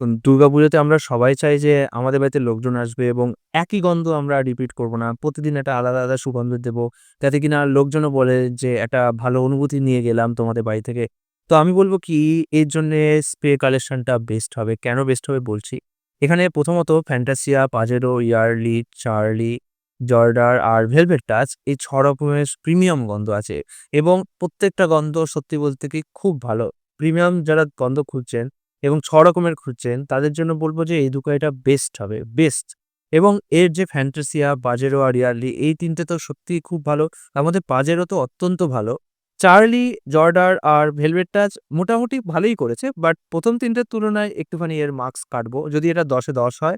দুর্গাপুজোতে আমরা সবাই চাই যে আমাদের বাড়িতে লোকজন আসবে এবং একই গন্ধ আমরা রিপিট করব না। প্রতিদিন একটা আলাদা, আলাদা সুগন্ধ দেবো। যাতে কিনা লোকজনও বলে যে একটা ভালো অনুভূতি নিয়ে গেলাম তোমাদের বাড়ি থেকে। তো আমি বলব কি এর জন্যে স্প্রে কালেকশনটা বেস্ট হবে। কেন বেস্ট হবে বলছি। এখানে প্রথমত ফ্যান্টাসিয়া, পাজেরো, ইয়ার্লি, চার্লি, জর্ডার আর ভেলভেট টাচ এই ছ রকমের প্রিমিয়াম গন্ধ আছে এবং প্রত্যেকটা গন্ধ সত্যি বলতে কি খুব ভালো। প্রিমিয়াম যারা গন্ধ খুঁজছেন এবং ছ রকমের খুঁজছেন তাদের জন্য বলব যে এই দুকাইটা বেস্ট হবে, বেস্ট। এবং এর যে ফ্যান্টাসিয়া, বাজেরো আর ইয়ারলি এই তিনটে তো সত্যিই খুব ভালো। মধ্যে পাজেরো তো অত্যন্ত ভালো। চার্লি, জর্ডার আর ভেলভেট টাচ মোটামুটি ভালোই করেছে। বাট প্রথম তিনটের তুলনায় একটুখানি এর মার্কস কাটবো। যদি এটা দশে দশ হয়,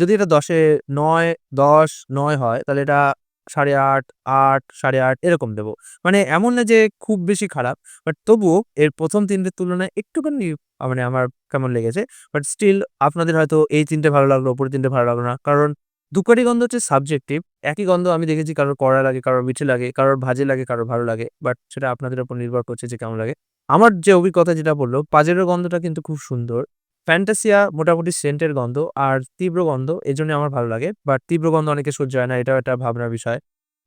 যদি এটা দশে নয় দশ নয় হয় তাহলে এটা ৮.৫, ৮, ৮.৫ এরকম দেবো। মানে এমন না যে খুব বেশি খারাপ। বাট তবুও এর প্রথম তিনটের তুলনায় একটুখানি মানে আমার কেমন লেগেছে। বাট স্টিল আপনাদের হয়তো এই তিনটে ভালো লাগল, ওপরের তিনটে ভালো লাগল না। কারণ দুকারি গন্ধ হচ্ছে সাবজেক্টিভ। একই গন্ধ আমি দেখেছি কারোর কড়া লাগে, কারোর মিঠে লাগে, কারোর ভাজে লাগে, কারোর ভালো লাগে। বাট সেটা আপনাদের উপর নির্ভর করছে যে কেমন লাগে। আমার যে অভিজ্ঞতা যেটা বলল পাজেরোর গন্ধটা কিন্তু খুব সুন্দর। ফ্যান্টাসিয়া মোটামুটি সেন্টের গন্ধ আর তীব্র গন্ধ, এজন্য আমার ভালো লাগে। বাট তীব্র গন্ধ অনেকে সহ্য হয় না। এটাও একটা ভাবনার বিষয়।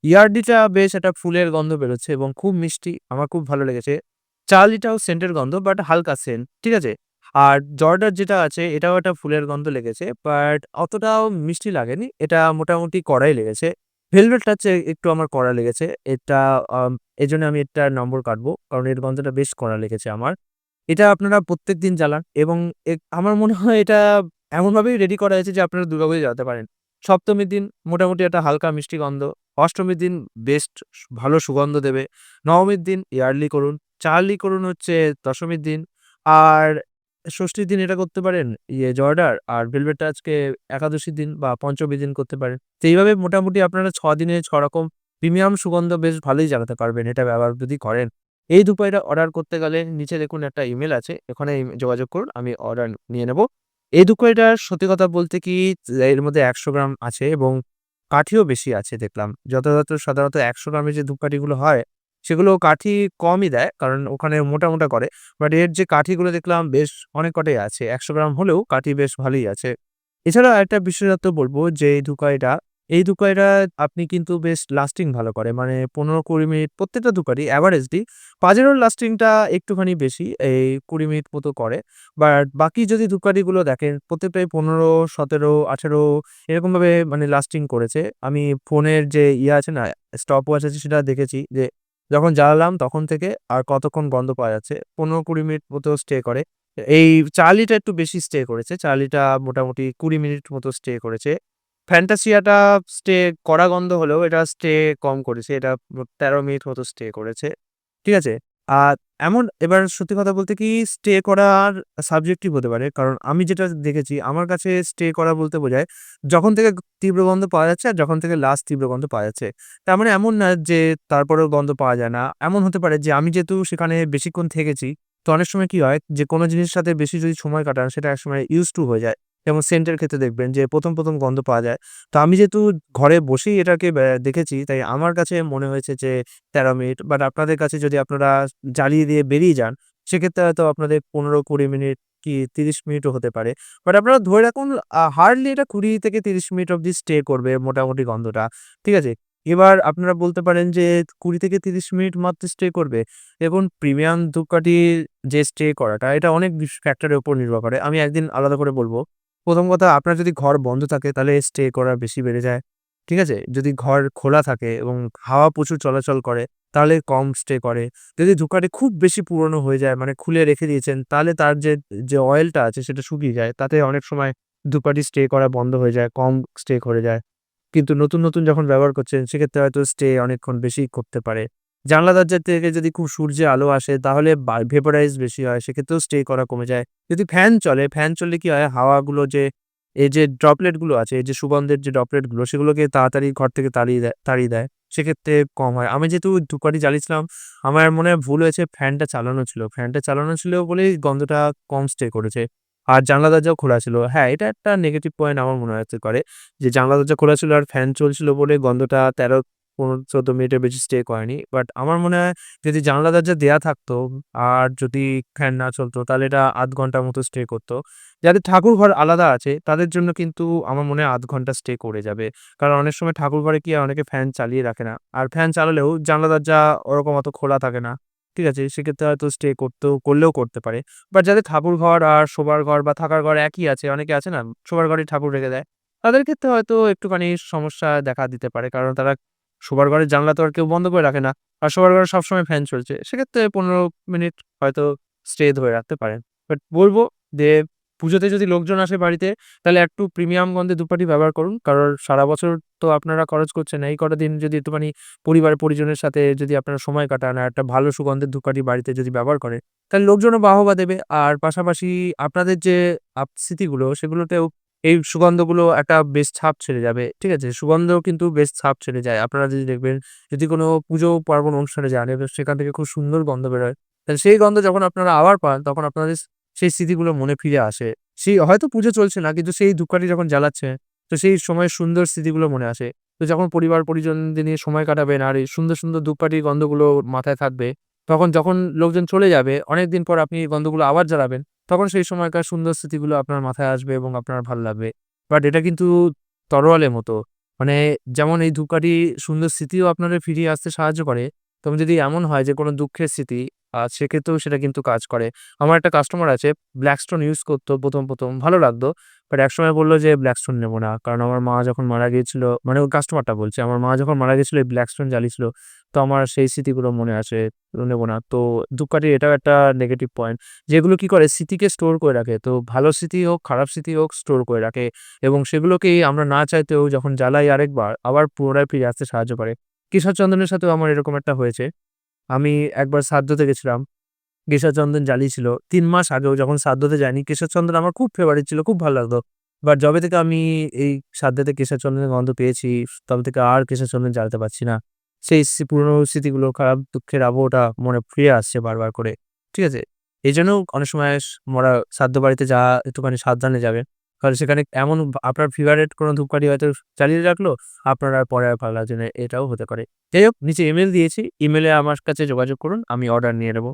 ইয়ার্ডিটা বেশ একটা ফুলের গন্ধ বেরোচ্ছে এবং খুব মিষ্টি। আমার খুব ভালো লেগেছে। চার্লিটাও সেন্টের গন্ধ, বাট হালকা সেন্ট। ঠিক আছে? আর জর্ডার যেটা আছে, এটাও একটা ফুলের গন্ধ লেগেছে। বাট অতটাও মিষ্টি লাগেনি। এটা মোটামুটি কড়াই লেগেছে। ভেলভেট টাচ এ একটু আমার কড়া লেগেছে। এটা এজন্য আমি এটার নম্বর কাটবো। কারণ এর গন্ধটা বেশ কড়া লেগেছে আমার। এটা আপনারা প্রত্যেক দিন জ্বালান এবং আমার মনে হয় এটা এমনভাবেই রেডি করা হয়েছে যে আপনারা দুর্গাপুজো জ্বালাতে পারেন। সপ্তমীর দিন মোটামুটি একটা হালকা মিষ্টি গন্ধ। অষ্টমীর দিন বেস্ট ভালো সুগন্ধ দেবে। নবমীর দিন ইয়ার্লি করুন। চার্লি করুন হচ্ছে দশমীর দিন। আর ষষ্ঠীর দিন এটা করতে পারেন ইয়ে জর্ডার, আর ভেলভেট আজকে একাদশীর দিন বা পঞ্চমীর দিন করতে পারেন। তো এইভাবে মোটামুটি আপনারা ৬ দিনে ৬ রকম প্রিমিয়াম সুগন্ধ বেশ ভালোই জ্বালাতে পারবেন এটা ব্যবহার যদি করেন। এই দুপাইটা অর্ডার করতে গেলে নিচে দেখুন একটা ইমেল আছে। ইম যোগাযোগ করুন। আমি অর্ডার নিয়ে নেব। এই দুকাইটার সত্যি কথা বলতে কি এর মধ্যে ১০০ গ্রাম আছে এবং কাঠিও বেশি আছে দেখলাম। যথাযথ সাধারণত ১০০ গ্রামের যে ধূপকাঠিগুলো হয় সেগুলো কাঠি কমই দেয়। কারণ ওখানে মোটা, মোটা করে। বাট এর যে কাঠিগুলো দেখলাম বেশ অনেক কটাই আছে। ১০০ গ্রাম হলেও কাঠি বেশ ভালোই আছে। এছাড়াও আরেকটা বিশেষত্ব বলব যে এই দুকাইটা, এই দুকাইটা আপনি কিন্তু বেশ লাস্টিং ভালো করে। মানে ১৫-২০ মিনিট প্রত্যেকটা দুকারই এভারেজলি। পাজেরোর লাস্টিংটা একটুখানি বেশি। এই ২০ মিনিট মতো করে। বাট বাকি যদি ধূপকাঠিগুলো দেখেন প্রত্যেকটাই ১৫, ১৭, ১৮ এরকমভাবে মানে লাস্টিং করেছে। আমি ফোনের যে ইয়ে আছে না স্টপ ওয়াচ আছে সেটা দেখেছি যে যখন জ্বালালাম তখন থেকে আর কতক্ষণ গন্ধ পাওয়া যাচ্ছে। ১৫-২০ মিনিট মতো স্টে করে। এই চার্লিটা একটু বেশি স্টে করেছে। চার্লিটা মোটামুটি ২০ মিনিট মতো স্টে করেছে। ফ্যান্টাসিয়াটা স্টে করা গন্ধ হলেও এটা স্টে কম করেছে। এটা তেরো মিনিট মতো স্টে করেছে। ঠিক আছে? আর এমন, এবার সত্যি কথা বলতে কি স্টে করার সাবজেক্টিভ হতে পারে। কারণ আমি যেটা দেখেছি, আমার কাছে স্টে করা বলতে বোঝায় যখন থেকে তীব্র গন্ধ পাওয়া যাচ্ছে আর যখন থেকে লাস্ট তীব্র গন্ধ পাওয়া যাচ্ছে। তার মানে এমন না যে তারপরেও গন্ধ পাওয়া যায় না। এমন হতে পারে যে আমি যেহেতু সেখানে বেশিক্ষণ থেকেছি, তো অনেক সময় কি হয় যে কোনো জিনিসের সাথে বেশি যদি সময় কাটান, সেটা একসময় ইউজ টু হয়ে যায়। যেমন সেন্টের ক্ষেত্রে দেখবেন যে ১ম, ১ম গন্ধ পাওয়া যায়। তো আমি যেহেতু ঘরে বসেই এটাকে দেখেছি তাই আমার কাছে মনে হয়েছে যে ১৩ মিনিট। বাট আপনাদের কাছে যদি আপনারা জ্বালিয়ে দিয়ে বেরিয়ে যান সেক্ষেত্রে হয়তো আপনাদের ১৫-২০ মিনিট কি ৩০ মিনিটও হতে পারে। বাট আপনারা ধরে রাখুন হার্ডলি এটা ২০-৩০ মিনিট অব্দি স্টে করবে মোটামুটি গন্ধটা। ঠিক আছে? এবার আপনারা বলতে পারেন যে ২০-৩০ মিনিট মাত্র স্টে করবে। দেখুন প্রিমিয়াম ধূপকাঠির যে স্টে করাটা এটা অনেক ফ্যাক্টরের উপর নির্ভর করে। আমি একদিন আলাদা করে বলব। ১ম কথা আপনার যদি ঘর বন্ধ থাকে তাহলে স্টে করা বেশি বেড়ে যায়। ঠিক আছে? যদি ঘর খোলা থাকে এবং হাওয়া প্রচুর চলাচল করে তাহলে কম স্টে করে। যদি ধূপকাঠি খুব বেশি পুরনো হয়ে যায় মানে খুলে রেখে দিয়েছেন তাহলে তার যে, যে অয়েলটা আছে সেটা শুকিয়ে যায়। তাতে অনেক সময় ধূপকাঠি স্টে করা বন্ধ হয়ে যায়। কম স্টে করে যায়। কিন্তু নতুন, নতুন যখন ব্যবহার করছেন সেক্ষেত্রে হয়তো স্টে অনেকক্ষণ বেশি করতে পারে। জানলা দরজা থেকে যদি খুব সূর্যের আলো আসে তাহলে ভেপোরাইজ বেশি হয়। সেক্ষেত্রেও স্টে করা কমে যায়। যদি ফ্যান চলে, ফ্যান চললে কি হয় হাওয়াগুলো যে এই যে ড্রপলেটগুলো আছে, এই যে সুগন্ধের যে ড্রপলেটগুলো সেগুলোকে তাড়াতাড়ি ঘর থেকে তাড়িয়ে দেয় তাড়িয়ে দেয়। সেক্ষেত্রে কম হয়। আমি যেহেতু ধূপকাঠি জ্বালিয়েছিলাম আমার মনে হয় ভুল হয়েছে ফ্যানটা চালানো ছিল। ফ্যানটা চালানো ছিল বলেই গন্ধটা কম স্টে করেছে। আর জানলা দরজাও খোলা ছিল। হ্যাঁ, এটা একটা নেগেটিভ পয়েন্ট আমার মনে হতে করে যে জানলা দরজা খোলা ছিল আর ফ্যান চলছিল বলে গন্ধটা ১৩ পনেরো চোদ্দ মিনিটের বেশি স্টে করেনি। বাট আমার মনে হয় যদি জানলা দরজা দেয়া থাকতো আর যদি ফ্যান না চলতো, তাহলে এটা আধ ঘণ্টার মতো স্টে করতো। যাদের ঠাকুর ঘর আলাদা আছে, তাদের জন্য কিন্তু আমার মনে হয় আধ ঘণ্টা স্টে করে যাবে। কারণ অনেক সময় ঠাকুর ঘরে কি অনেকে ফ্যান চালিয়ে রাখে না। আর ফ্যান চালালেও জানলা দরজা ওরকম অত খোলা থাকে না, ঠিক আছে? সেক্ষেত্রে হয়তো স্টে করতেও, করলেও করতে পারে। বাট যাদের ঠাকুর ঘর আর শোবার ঘর বা থাকার ঘর একই আছে, অনেকে আছে না, শোবার ঘরে ঠাকুর রেখে দেয়, তাদের ক্ষেত্রে হয়তো একটুখানি সমস্যা দেখা দিতে পারে। কারণ তারা শোবার ঘরের জানলা তো আর কেউ বন্ধ করে রাখে না, আর শোবার ঘরে সবসময় ফ্যান চলছে। সেক্ষেত্রে পনেরো মিনিট হয়তো স্টে ধরে রাখতে পারেন। বাট বলব যে, পুজোতে যদি লোকজন আসে বাড়িতে, তাহলে একটু প্রিমিয়াম গন্ধে ধূপকাঠি ব্যবহার করুন। কারণ সারা বছর তো আপনারা খরচ করছেন এই কটা দিন যদি একটুখানি পরিবার পরিজনের সাথে যদি আপনারা সময় কাটান, আর একটা ভালো সুগন্ধের ধূপকাঠি বাড়িতে যদি ব্যবহার করে তাহলে লোকজনও বাহবা দেবে। আর পাশাপাশি আপনাদের যে আপ স্মৃতিগুলো সেগুলোতেও এই সুগন্ধগুলো একটা বেশ ছাপ ছেড়ে যাবে, ঠিক আছে? সুগন্ধ কিন্তু বেশ ছাপ ছেড়ে যায়। আপনারা যদি দেখবেন, যদি কোনো পুজো পার্বণ অনুষ্ঠানে যান এবার সেখান থেকে খুব সুন্দর গন্ধ বেরোয়, তাহলে সেই গন্ধ যখন আপনারা আবার পান, তখন আপনাদের সেই স্মৃতিগুলো মনে ফিরে আসে। সেই, হয়তো পুজো চলছে না, কিন্তু সেই ধূপকাঠি যখন জ্বালাচ্ছে, তো সেই সময়ের সুন্দর স্মৃতিগুলো মনে আসে। তো যখন পরিবার, পরিজনদের নিয়ে সময় কাটাবেন আর এই সুন্দর সুন্দর ধূপকাঠির গন্ধগুলো মাথায় থাকবে, তখন, যখন লোকজন চলে যাবে অনেক দিন পর আপনি এই গন্ধগুলো আবার জ্বালাবেন তখন সেই সময়কার সুন্দর স্মৃতিগুলো আপনার মাথায় আসবে এবং আপনার ভালো লাগবে। বাট এটা কিন্তু তরোয়ালের মতো। মানে যেমন এই ধূপকাঠি সুন্দর স্মৃতিও আপনাদের ফিরিয়ে আসতে সাহায্য করে তবে যদি এমন হয় যে কোনো দুঃখের স্মৃতি আহ, সেক্ষেত্রেও সেটা কিন্তু কাজ করে। আমার একটা কাস্টমার আছে ব্ল্যাকস্টোন ইউজ করতো প্রথম প্রথম ভালো লাগতো। বাট একসময় বলল যে ব্ল্যাকস্টোন নেব না কারণ আমার মা যখন মারা গিয়েছিল মানে ওই কাস্টমারটা বলছে আমার মা যখন মারা গেছিল এই ব্ল্যাকস্টোন জ্বালিয়েছিল। তো আমার সেই স্মৃতিগুলো মনে তো নেব না। তো ধূপকাঠির এটাও একটা নেগেটিভ পয়েন্ট যেগুলো কি করে স্মৃতিকে স্টোর করে রাখে। তো ভালো স্মৃতি হোক, খারাপ স্মৃতি হোক স্টোর করে রাখে এবং সেগুলোকেই আমরা না চাইতেও যখন জ্বালাই আরেকবার, আবার পুনরায় ফিরে আসতে সাহায্য করে। কিশোর চন্দনের সাথেও আমার এরকম একটা হয়েছে। আমি একবার শ্রাদ্ধতে গেছিলাম। কেশর চন্দন জ্বালিয়েছিল। তিন মাস আগেও যখন শ্রাদ্ধতে যায়নি কেশর চন্দন আমার খুব ফেভারিট ছিল, খুব ভালো লাগতো। বাট যবে থেকে আমি এই সাধ্যতে কেশর চন্দনের গন্ধ পেয়েছি, তবে থেকে আর কেশর চন্দন জ্বালাতে পারছি না। সেই পুরনো স্মৃতিগুলো, খারাপ দুঃখের আবহটা মনে ফিরে আসছে বারবার করে, ঠিক আছে? এই জন্য অনেক সময় মরা শ্রাদ্ধ বাড়িতে যা একটুখানি সাবধানে যাবেন কারণ সেখানে এমন আপনার ফেভারেট কোনো ধূপকাঠি হয়তো চালিয়ে রাখল, আপনার আর পরে আর ভালো না, এটাও হতে পারে। যাই হোক, নিচে ইমেল দিয়েছি ইমেলে আমার কাছে যোগাযোগ করুন, আমি অর্ডার নিয়ে নেব।